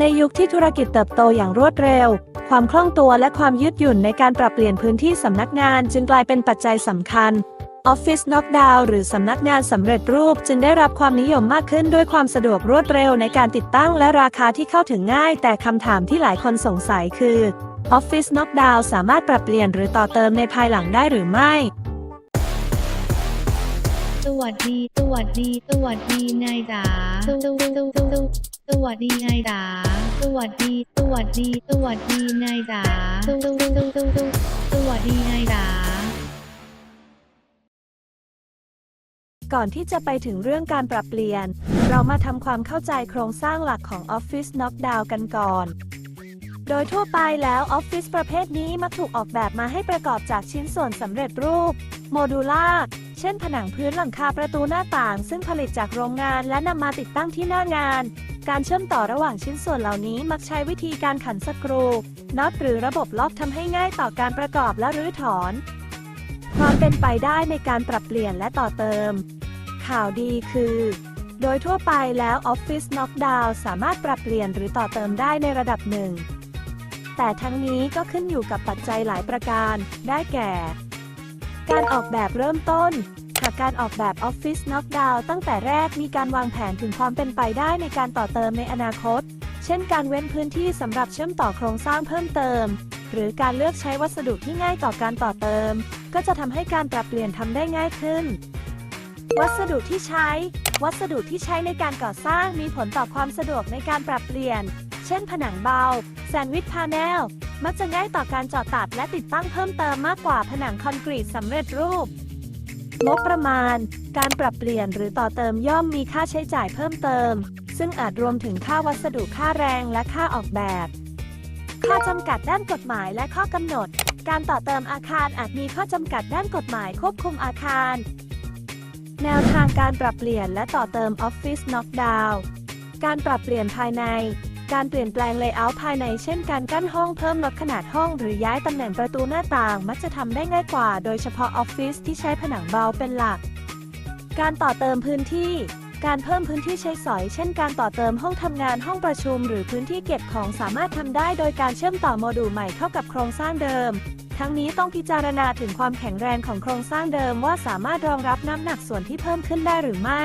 ในยุคที่ธุรกิจเติบโตอย่างรวดเร็ว ความคล่องตัวและความยืดหยุ่นในการปรับเปลี่ยนพื้นที่สำนักงานจึงกลายเป็นปัจจัยสำคัญ Office Knockdown หรือสำนักงานสำเร็จรูปจึงได้รับความนิยมมากขึ้นด้วยความสะดวกรวดเร็วในการติดตั้งและราคาที่เข้าถึงง่าย แต่คำถามที่หลายคนสงสัยคือ Office Knockdown สามารถปรับเปลี่ยนหรือต่อเติมในภายหลังได้หรือไม่ สวัสดี สวัสดี สวัสดีนายจ๋าสวัสดีนายจ๋าสวัสดี สวัสดี สวัสดีนายจ๋าสวสวสวสวสวสวัสดีนายจ๋าก่อนที่จะไปถึงเรื่องการปรับเปลี่ยน เรามาทำความเข้าใจโครงสร้างหลักของ Office Knockdown กันก่อน โดยทั่วไปแล้วออฟฟิศประเภทนี้มักถูกออกแบบมาให้ประกอบจากชิ้นส่วนสำเร็จรูป โมดูล่า เช่นผนังพื้นหลังคาประตูหน้าต่าง ซึ่งผลิตจากโรงงานและนำมาติดตั้งที่หน้างาน การเชื่อมต่อระหว่างชิ้นส่วนเหล่านี้มักใช้วิธีการขันสกรูน็อตหรือระบบล็อกทำให้ง่ายต่อการประกอบและรื้อถอน ความเป็นไปได้ในการปรับเปลี่ยนและต่อเติม ข่าวดีคือโดยทั่วไปแล้ว Office Knockdown สามารถปรับเปลี่ยนหรือต่อเติมได้ในระดับหนึ่ง แต่ทั้งนี้ก็ขึ้นอยู่กับปัจจัยหลายประการ ได้แก่ การออกแบบเริ่มต้นหากการออกแบบ Office Knockdown ตั้งแต่แรกมีการวางแผนถึงความเป็นไปได้ในการต่อเติมในอนาคต เช่นการเว้นพื้นที่สำหรับเชื่อมต่อโครงสร้างเพิ่มเติม หรือการเลือกใช้วัสดุที่ง่ายต่อการต่อเติม ก็จะทำให้การปรับเปลี่ยนทำได้ง่ายขึ้น วัสดุที่ใช้ วัสดุที่ใช้ในการก่อสร้างมีผลต่อความสะดวกในการปรับเปลี่ยน เช่นผนังเบา แซนด์วิชพาเนล มักจะง่ายต่อการเจาะตัดและติดตั้งเพิ่มเติมมากกว่าผนังคอนกรีตสำเร็จรูป งบประมาณ การปรับเปลี่ยนหรือต่อเติมย่อมมีค่าใช้จ่ายเพิ่มเติม ซึ่งอาจรวมถึงค่าวัสดุค่าแรงและค่าออกแบบ ข้อจำกัดด้านกฎหมายและข้อกำหนด การต่อเติมอาคารอาจมีข้อจำกัดด้านกฎหมายควบคุมอาคาร แนวทางการปรับเปลี่ยนและต่อเติม Office Knockdown การปรับเปลี่ยนภายใน การเปลี่ยนแปลงเลเยอร์ภายในเช่นการกั้นห้องเพิ่มลดขนาดห้อง หรือย้ายตำแหน่งประตูหน้าต่าง มักจะทำได้ง่ายกว่า โดยเฉพาะออฟฟิศที่ใช้ผนังเบาเป็นหลัก การต่อเติมพื้นที่การเพิ่มพื้นที่ใช้สอย เช่น การต่อเติมห้องทำงาน ห้องประชุม หรือพื้นที่เก็บของสามารถทำได้โดยการเชื่อมต่อโมดูลใหม่เข้ากับโครงสร้างเดิม ทั้งนี้ต้องพิจารณาถึงความแข็งแรงของโครงสร้างเดิมว่าสามารถรองรับน้ำหนักส่วนที่เพิ่มขึ้นได้หรือไม่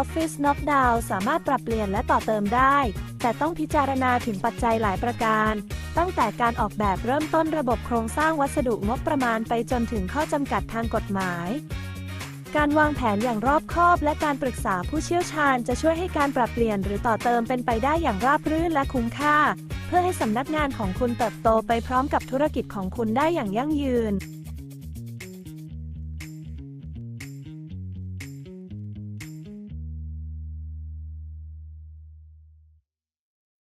Office Knockdown สามารถปรับเปลี่ยนและต่อเติมได้ แต่ต้องพิจารณาถึงปัจจัยหลายประการ ตั้งแต่การออกแบบเริ่มต้นระบบโครงสร้างวัสดุงบประมาณไปจนถึงข้อจำกัดทางกฎหมาย การวางแผนอย่างรอบคอบ และการปรึกษาผู้เชี่ยวชาญจะช่วยให้การปรับเปลี่ยนหรือต่อเติมเป็นไปได้อย่างราบรื่นและคุ้มค่า เพื่อให้สำนักงานของคุณเติบโตไปพร้อมกับธุรกิจของคุณได้อย่างยั่งยืน